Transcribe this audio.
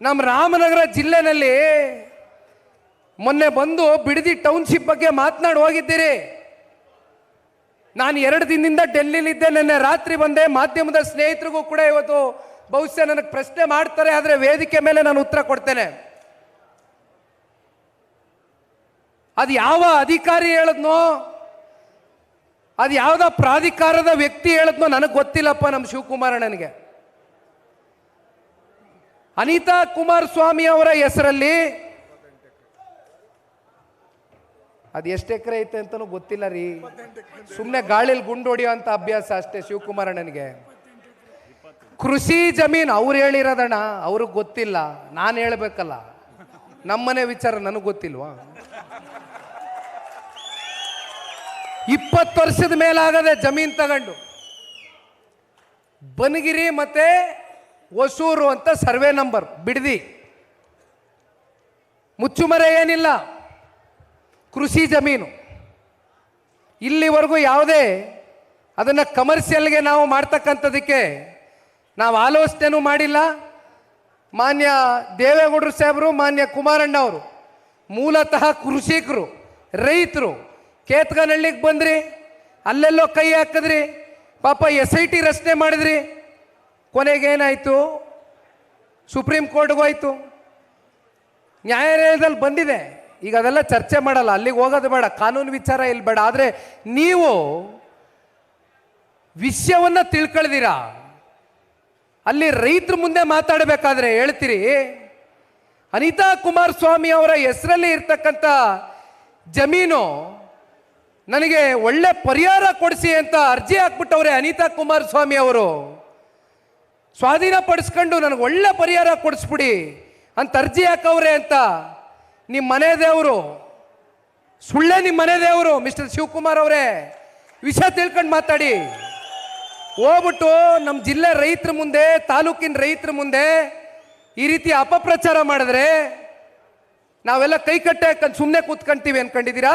ನಮ್ಮ ರಾಮನಗರ ಜಿಲ್ಲೆನಲ್ಲಿ ಮೊನ್ನೆ ಬಂದು ಬಿಡದಿ ಟೌನ್ಶಿಪ್ ಬಗ್ಗೆ ಮಾತನಾಡಿ ಹೋಗಿದ್ದೀರಿ. ನಾನು ಎರಡು ದಿನದಿಂದ ಡೆಲ್ಲಿಲಿದ್ದೆ ನಿನ್ನೆ ರಾತ್ರಿ ಬಂದೆ. ಮಾಧ್ಯಮದ ಸ್ನೇಹಿತರಿಗೂ ಕೂಡ ಇವತ್ತು ಬಹುಶಃ ನನಗೆ ಪ್ರಶ್ನೆ ಮಾಡ್ತಾರೆ, ಆದರೆ ವೇದಿಕೆ ಮೇಲೆ ನಾನು ಉತ್ತರ ಕೊಡ್ತೇನೆ. ಅದು ಯಾವ ಅಧಿಕಾರಿ ಹೇಳದ್ನೋ, ಅದು ಯಾವ್ದ ಪ್ರಾಧಿಕಾರದ ವ್ಯಕ್ತಿ ಹೇಳದ್ನೋ ನನಗೆ ಗೊತ್ತಿಲ್ಲಪ್ಪ ನಮ್ಮ ಶಿವಕುಮಾರಣ್ಣನಿಗೆ ಅನಿತಾ ಕುಮಾರಸ್ವಾಮಿ ಅವರ ಹೆಸರಲ್ಲಿ ಅದು ಎಷ್ಟು ಎಕರೆ ಐತೆ ಅಂತಲೂ ಗೊತ್ತಿಲ್ಲ ರೀ. ಸುಮ್ಮನೆ ಗಾಳಿಲಿ ಗುಂಡು ಅಂತ ಅಭ್ಯಾಸ ಅಷ್ಟೇ ಶಿವಕುಮಾರಣ್ಣನಿಗೆ. ಕೃಷಿ ಜಮೀನು ಅವ್ರು ಹೇಳಿರೋದಣ್ಣ, ಅವ್ರಿಗೆ ಗೊತ್ತಿಲ್ಲ, ನಾನು ಹೇಳಬೇಕಲ್ಲ. ನಮ್ಮನೆ ವಿಚಾರ ನನಗೆ ಗೊತ್ತಿಲ್ವಾ? ಇಪ್ಪತ್ತು ವರ್ಷದ ಮೇಲಾಗದೆ ಜಮೀನು ತಗೊಂಡು. ಬನಗಿರಿ ಮತ್ತೆ ಹೊಸೂರು ಅಂತ ಸರ್ವೆ ನಂಬರ್, ಬಿಡದಿ. ಮುಚ್ಚುಮರೆ ಏನಿಲ್ಲ, ಕೃಷಿ ಜಮೀನು. ಇಲ್ಲಿವರೆಗೂ ಯಾವುದೇ ಅದನ್ನು ಕಮರ್ಷಿಯಲ್ಗೆ ನಾವು ಮಾಡ್ತಕ್ಕಂಥದಕ್ಕೆ ನಾವು ಆಲೋಚನೆನೂ ಮಾಡಿಲ್ಲ. ಮಾನ್ಯ ದೇವೇಗೌಡರು ಸಾಹೇಬರು, ಮಾನ್ಯ ಕುಮಾರಣ್ಣ ಅವರು, ಮೂಲತಃ ಕೃಷಿಕರು, ರೈತರು, ಕೇತ್ಗನಹಳ್ಳಿಗೆ ಬಂದ್ರಿ, ಅಲ್ಲೆಲ್ಲೋ ಕೈ ಹಾಕಿದ್ರಿ, ಪಾಪ ಎಸ್ ಐ ಟಿ ರಚನೆ ಮಾಡಿದ್ರಿ ಕೊನೆಗೇನಾಯಿತು? ಸುಪ್ರೀಂ ಕೋರ್ಟ್ಗೆ ಹೋಯ್ತು. ನ್ಯಾಯಾಲಯದಲ್ಲಿ ಬಂದಿದೆ. ಈಗ ಅದೆಲ್ಲ ಚರ್ಚೆ ಮಾಡಲ್ಲ, ಅಲ್ಲಿಗೆ ಹೋಗೋದು ಬೇಡ, ಕಾನೂನು ವಿಚಾರ ಇಲ್ಲಿ ಬೇಡ. ಆದರೆ ನೀವು ವಿಷಯವನ್ನು ತಿಳ್ಕೊಳ್ದಿರಾ? ಅಲ್ಲಿ ರೈತರ ಮುಂದೆ ಮಾತಾಡಬೇಕಾದ್ರೆ ಹೇಳ್ತೀರಿ, ಅನಿತಾ ಕುಮಾರಸ್ವಾಮಿ ಅವರ ಹೆಸರಲ್ಲಿ ಇರ್ತಕ್ಕಂಥ ಜಮೀನು ನನಗೆ ಒಳ್ಳೆ ಪರಿಹಾರ ಕೊಡಿಸಿ ಅಂತ ಅರ್ಜಿ ಹಾಕ್ಬಿಟ್ಟವ್ರೆ ಅನಿತಾ ಕುಮಾರಸ್ವಾಮಿ ಅವರು. ಸ್ವಾಧೀನಪಡಿಸ್ಕೊಂಡು ನನಗೆ ಒಳ್ಳೆ ಪರಿಹಾರ ಕೊಡಿಸ್ಬಿಡಿ ಅಂತ ಅರ್ಜಿ ಹಾಕವ್ರೆ ಅಂತ ನಿಮ್ಮ ಮನೆ ದೇವರು. ಸುಳ್ಳೆ ನಿಮ್ಮ ಮನೆ ದೇವರು, ಮಿಸ್ಟರ್ ಶಿವಕುಮಾರ್ ಅವರೇ. ವಿಷಯ ತಿಳ್ಕೊಂಡು ಮಾತಾಡಿ. ಹೋಗ್ಬಿಟ್ಟು ನಮ್ಮ ಜಿಲ್ಲೆ ರೈತರ ಮುಂದೆ, ತಾಲೂಕಿನ ರೈತರ ಮುಂದೆ ಈ ರೀತಿ ಅಪಪ್ರಚಾರ ಮಾಡಿದ್ರೆ ನಾವೆಲ್ಲ ಕೈ ಕಟ್ಟೆ ಸುಮ್ಮನೆ ಕೂತ್ಕೊಂತೀವಿ ಅನ್ಕೊಂಡಿದ್ದೀರಾ?